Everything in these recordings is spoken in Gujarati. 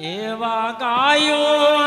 એવા ગાયોના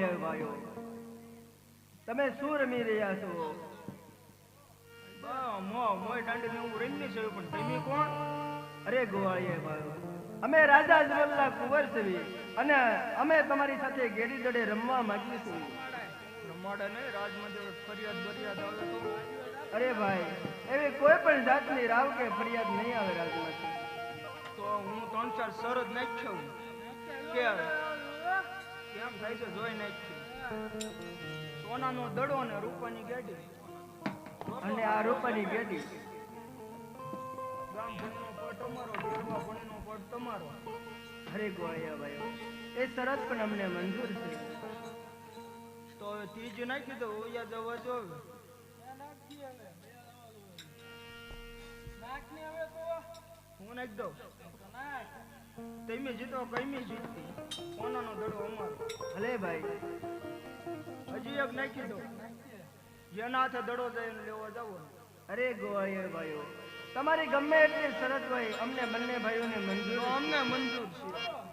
ભાઈઓ તમે શું રમી રહ્યા છો? મો મોય દાંડી ને હું રમી છે પણ તમે કોણ? અરે ગોવાળિયા ભાઈઓ અમે રાજા જવલ્લા કુંવર છીએ અને અમે તમારી સાથે ગેડી દડે રમવા માંગીએ છીએ. રમાડે નહીં રાજમાં જો ફરિયાદ બરિયાદ આવે તો? અરે ભાઈ એવી કોઈ પણ જાતની રાવ કે ફરિયાદ નહીં આવે રાજમાંથી તો હું ત્રણ ચાર શરત નાખ્યો કે કેમ થાય છે જોઈ નાખ્યું સોનાનો દડો અને રૂપાની ગેડી. અને આ રૂપાની ગેડી. ગામ ભણીનો પટ અમારો દેરવા ભણીનો પટ તમારો. અરે ગોવાળિયા ભાઈ એ શરત પણ અમને મંજૂર છે. તો હવે ત્રીજ નાખી દો ઓયા જવા જોવે હું નાખી દઉં. તમે જીતો કઈમી જીતતી? સોનાનો દડો અમારો. ભલે ભાઈ. હજી એક નાખી દો. જેના હાથે દડો જાય એને લેવા જાવ અરે ગોવાળિયા ભાઈઓ. તમારી ગમે એટલી શરત હોય, અમને બંને ભાઈઓને મંજૂર અમને મંજૂર છે.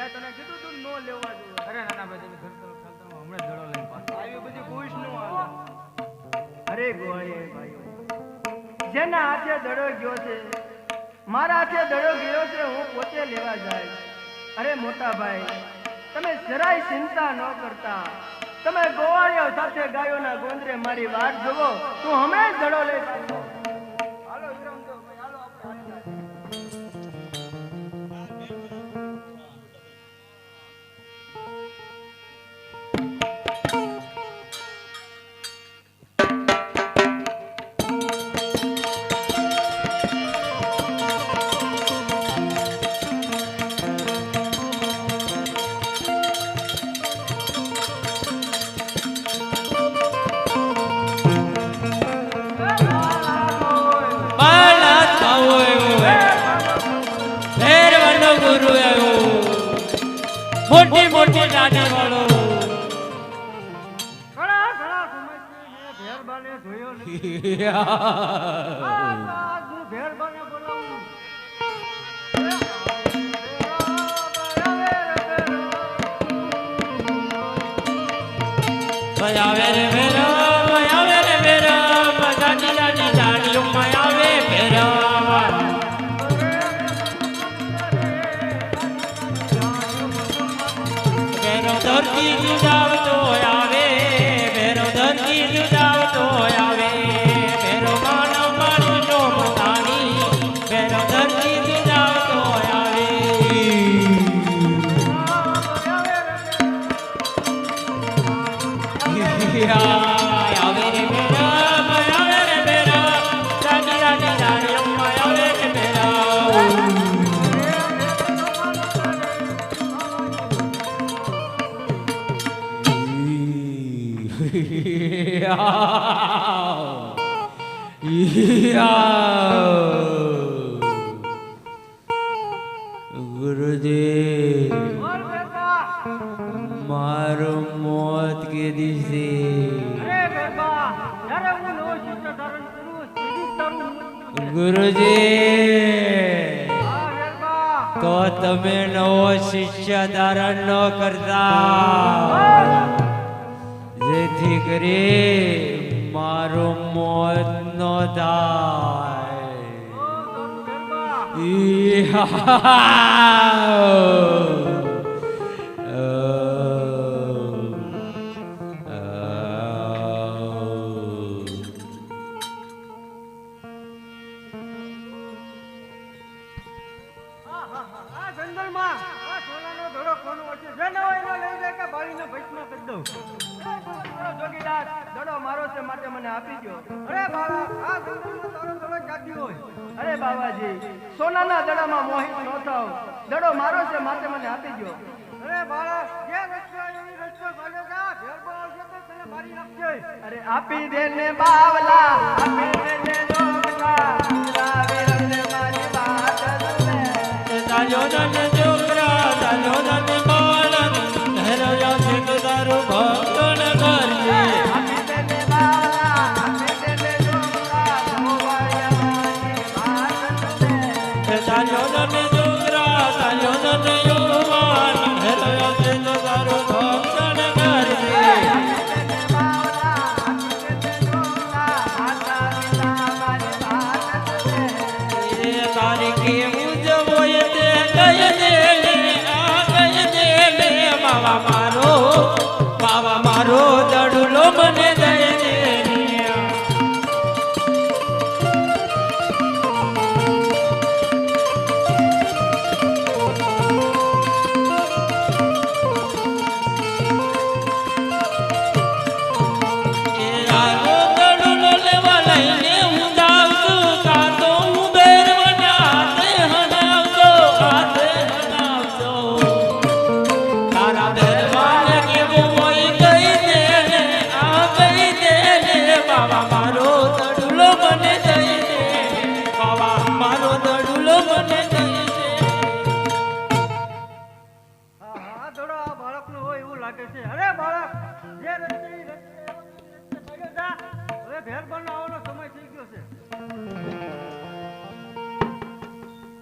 મેં તને કીધું તું નો લેવા જોઈએ અરે નાના ભાઈ તમે ઘર તરફ ચાલતા રહો, હમણાં દડો લઈને પાછા. આવી બધી ખુશ નો આવે અરે ગોળીએ ભાઈઓ. જેના હાથે દડો ગયો છે મારા હાથે દડો ગયો છે હું પોતે લેવા જાય. અરે મોટા ભાઈ તમે જરાય ચિંતા ન કરતા. તમે ગોવાળીઓ સાથે ગાયોના ગોંદરે મારી વાત જુઓ તું હમણાં જ દડો લઈ બોલાવું આવે રે ભેરો આવે ગુરુજી. તો તમે નવો શિષ્ય ધારણ ન કરતા. જેથી કરી મારું મોત ન થાય. દડો માટે મને આપી દો અરે બાળા, આ જંગલમાં તારો દડો જાતી હોય. અરે બાબાજી સોનાના દડામાં મોહિત ન થાવ. દડો મારો છે માટે મને આપી દો અરે બાળા, જે રસ્તો એવી રસ્તો ભાગે જા. આ આવશે તો તને મારી નાખજે અરે આપી દે ને બાવલા, આપી દે ને જોગલા રાવે રંગ મારી વાત સુને તાજો નન તાજો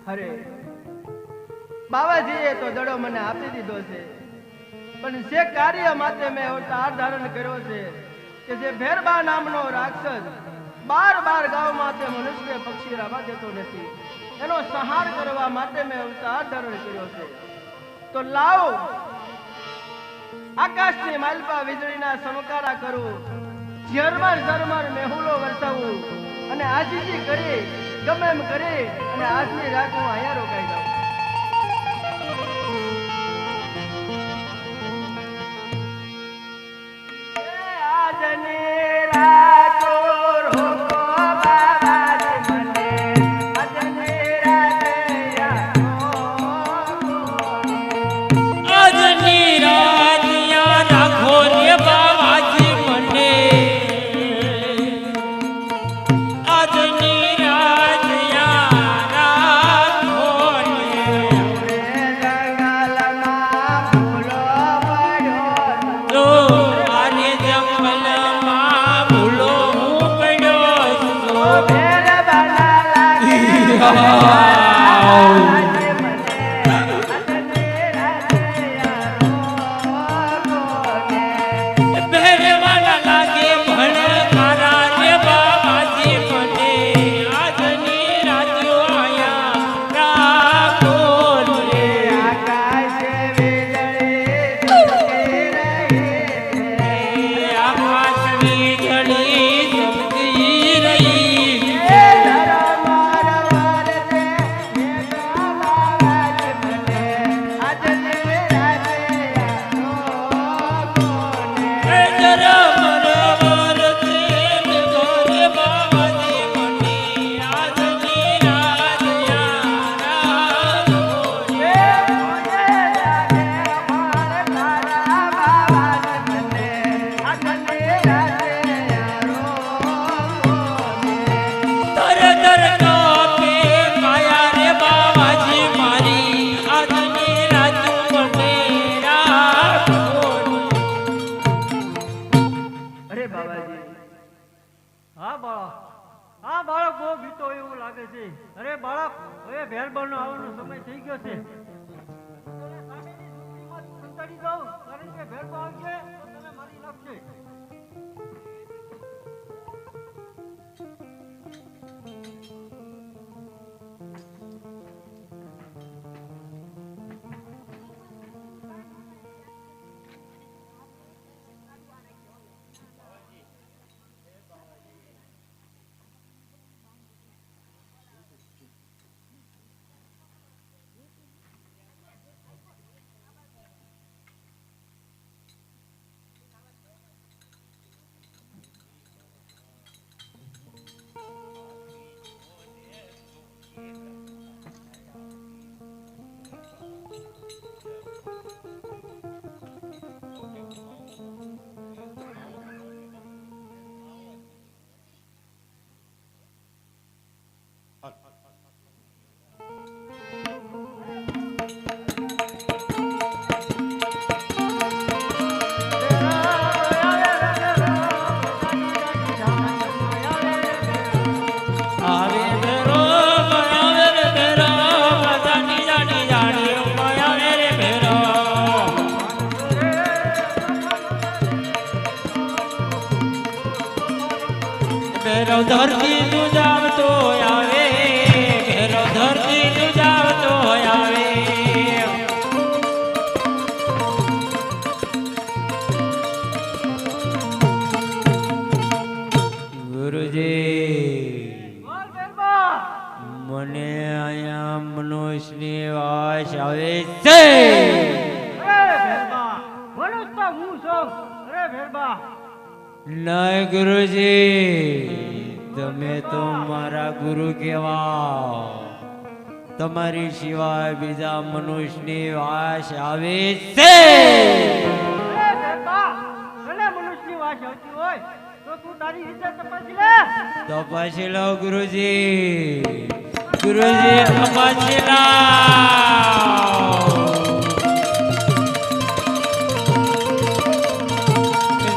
અરે બાબાજીએ તો દડો મને આપી દીધો છે. પણ જે કાર્ય માટે મેં અવતાર ધારણ કર્યો છે, કે જે ભેરબા નામનો રાક્ષસ બાર બાર ગામમાં તે મનુષ્ય પક્ષી રાવા દેતો નથી, એનો સંહાર કરવા માટે મેં અવતાર ધારણ કર્યો છે. તો લાવો આકાશની માલપા વીજળીના સમકારા કરું, ઝરમર ઝરમર મેહુલો વરસાવું અને આજીજી કરી ગમે એમ કરી અને આજની રાત હું અહીંયા રોકાઈ આવે ગુરુજી. મને અહીંયા મનુષ્યની વાસ આવે છે. નહીં ગુરુજી તમે તો મારા ગુરુ કેવા તમારી સિવાય બીજા મનુષ્યની વાસ આવે છે. મારી ઇજ્જત પજલે તો પછી લો ગુરુજી. ગુરુજી તો પછી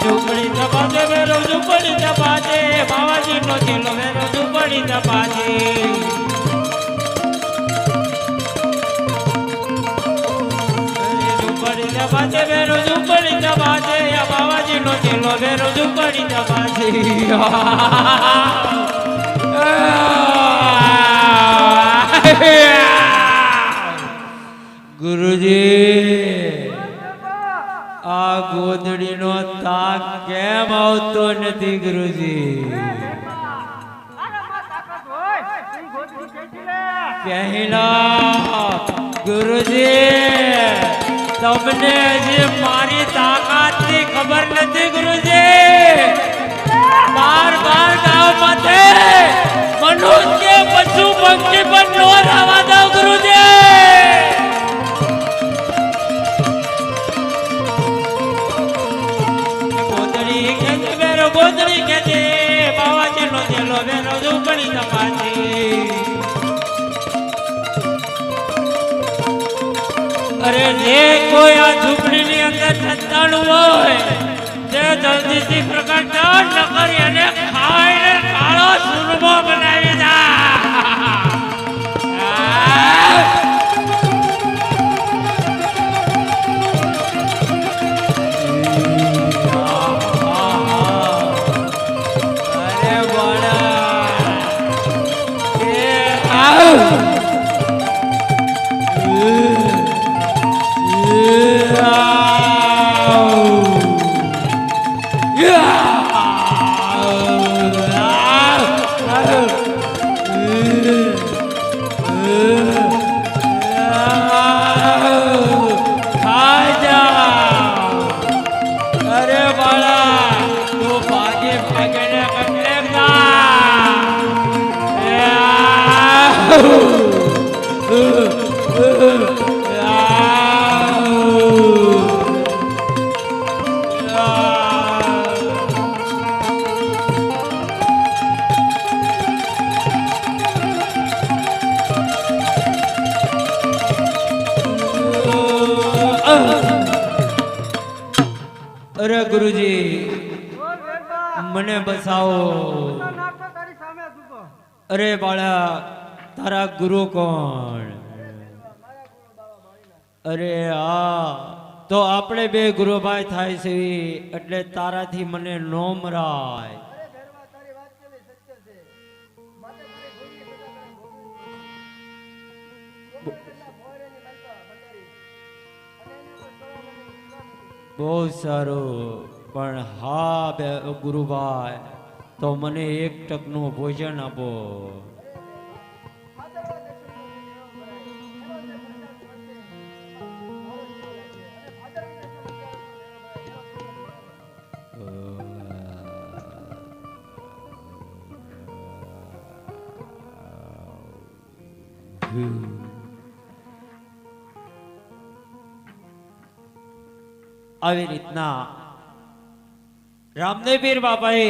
ઝૂંપડી તપાજે વેરો ઝૂંપડી તપાજે બાવાજી નો ચેલો, વેરો ઝૂંપડી તપાજે ઝૂંપડી તપાજે વેરો ઝૂંપડી તપાજે બાવાજીનો ચેલો બેરો ઝુંપડી તપાસી ગુરુજી, આ ગોદડીનો તાક કેમ આવતો નથી ગુરુજી? કહેલા, ગુરુજી, તમને હજી મારી તાકાતની ખબર નથી ગુરુજી. બાર બાર ગાવ માથે મનુષ્ય પશુ પક્ષી પણ નો રાવા દો ગુરુજી. ખેંચે, બેરો તપાસી. અરે જે કોઈ આ અંદર સત્તાણું હોય જલ્દીથી પ્રગટ થા, નકર એને ખાઈને કાળો સુરમો બનાવી અરે ગુરુજી, મને બસાવો. અરે બાળા, તારા ગુરુ કોણ અરે હા તો આપણે બે ગુરુભાઈ થાય છે, એટલે તારાથી મને નો મરાય બહુ સારું. પણ હા બે ગુરુભાઈ તો મને એક ટકનું ભોજન આપો. આવી રીતના. રામદેવીર બાપાએ